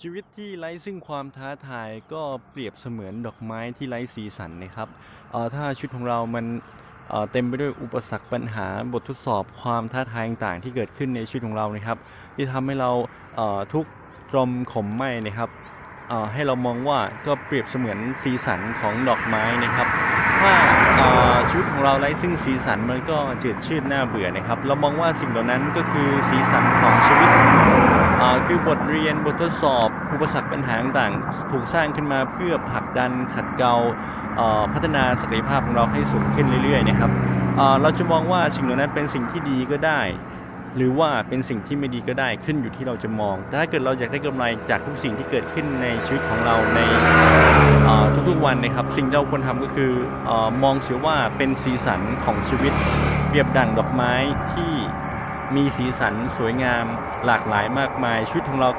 ชีวิตที่ไร้ซึ่งความท้าทายก็เปรียบเสมือนดอกไม้ที่ไร้สีสันนะครับเอ่อถ้าชีวิตของเรามันเอ่อเต็มไปด้วยอุปสรรคปัญหาบททดสอบความท้าทายต่างๆ ที่เกิดขึ้นในชีวิตของเรานะครับ ที่ทำให้เราเอ่อทุกตรมขมไหมนะครับเอ่อให้เรามองว่าก็เปรียบเสมือนสีสันของดอกไม้นะครับ ถ้าเอ่อชีวิตของเราไร้ซึ่งสีสันมันก็จืดชืดน่าเบื่อนะครับ เรามองว่าสิ่งเหล่านั้นก็คือสีสันของชีวิต คือบทเรียนบททดสอบอุปสรรคปัญหาต่างๆถูกสร้างขึ้นมาเพื่อผลักดันขัดเกลาพัฒนาศักยภาพของเราให้สูงขึ้นเรื่อยๆนะครับเราจะมองว่าสิ่งเหล่านั้นเป็นสิ่งที่ดีก็ได้ หรือว่าเป็นสิ่งที่ไม่ดีก็ได้ขึ้นอยู่ที่เราจะมอง แต่ถ้าเกิดเราอยากได้กำไรจากทุกสิ่งที่เกิดขึ้นในชีวิตของเราในทุกๆวันนะครับ สิ่งที่เราควรทำก็คือเออมองเสียว่าเป็นสีสันของชีวิตเปรียบดั่งดอกไม้ที่ มีสีสันสวยงามหลากหลายมากมายชีวิตของเราก็